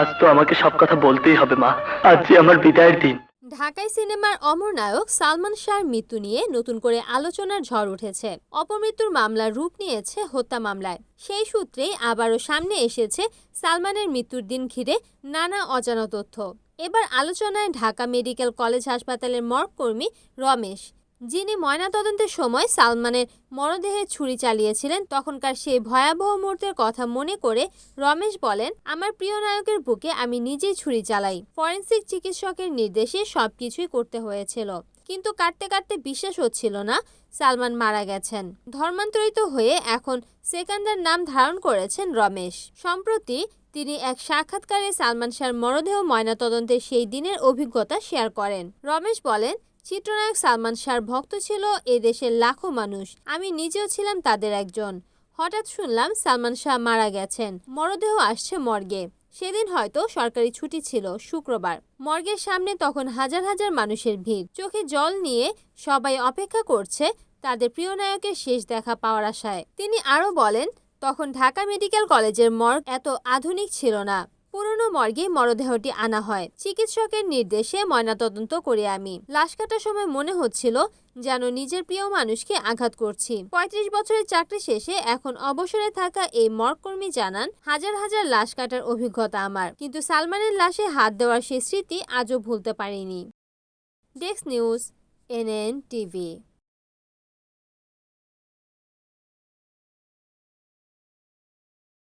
আজ তো আমাকে সব কথা বলতেই হবে, মা। আজ আমার বিদায়ের দিন। ঢাকাই সিনেমার অমর নায়ক সালমান শাহর মৃত্যু নিয়ে নতুন করে আলোচনার ঝড় উঠেছে। অপমৃত্যুর মামলার রূপ নিয়েছে হত্যা মামলায়। সেই সূত্রেই আবারও সামনে এসেছে সালমানের মৃত্যুর দিন ঘিরে নানা অজানা তথ্য। এবার আলোচনায় ঢাকা মেডিকেল কলেজ হাসপাতালের মর্গ কর্মী রমেশ। যিনি ময়নাতদন্তের সময় সালমানের মরদেহে ছুরি চালিয়েছিলেন, তখনকার সেই ভয়াবহ মুহূর্তের কথা মনে করে রমেশ বলেন, আমার প্রিয় নায়কের বুকে আমি নিজেই ছুরি চালাই। ফরেন্সিক চিকিৎসকের নির্দেশে সব কিছুই করতে হয়েছিল। কিন্তু কাটতে কাটতে বিশ্বাস হচ্ছিল না, সালমান মারা গেছেন। ধর্মান্তরিত হয়ে এখন সেকান্দার নাম ধারণ করেছেন রমেশ। সম্প্রতি তিনি এক সাক্ষাৎকারে সালমান শাহর মরদেহ ময়নাতদন্তের সেই দিনের অভিজ্ঞতা শেয়ার করেন। রমেশ বলেন চিত্রনায়ক সালমান শাহর ভক্ত ছিল এ দেশের লাখো মানুষ। আমি নিজেও ছিলাম তাদের একজন। হঠাৎ শুনলাম সালমান শাহ মারা গেছেন। মরদেহ আসছে মর্গে। সেদিন হয়তো সরকারি ছুটি ছিল, শুক্রবার। মর্গের সামনে তখন হাজার হাজার মানুষের ভিড়। চোখে জল নিয়ে সবাই অপেক্ষা করছে তাদের প্রিয় নায়কের শেষ দেখা পাওয়ার আশায়। তিনি আরও বলেন, তখন ঢাকা মেডিকেল কলেজের মর্গ এত আধুনিক ছিল না। পুরনো মর্গে মরদেহটি আনা হয়। চিকিৎসকের নির্দেশে ময়নাতদন্ত করে আমি। লাশ কাটার সময় মনে হচ্ছিল যেন নিজের প্রিয় মানুষকে আঘাত করছি। পঁয়ত্রিশ বছরের চাকরি শেষে এখন অবসরে থাকা এই মর্গকর্মী জানান, হাজার হাজার লাশ কাটার অভিজ্ঞতা আমার। কিন্তু সালমানের লাশে হাত দেওয়ার সেই স্মৃতি আজও ভুলতে পারিনি। Desk news, NN TV.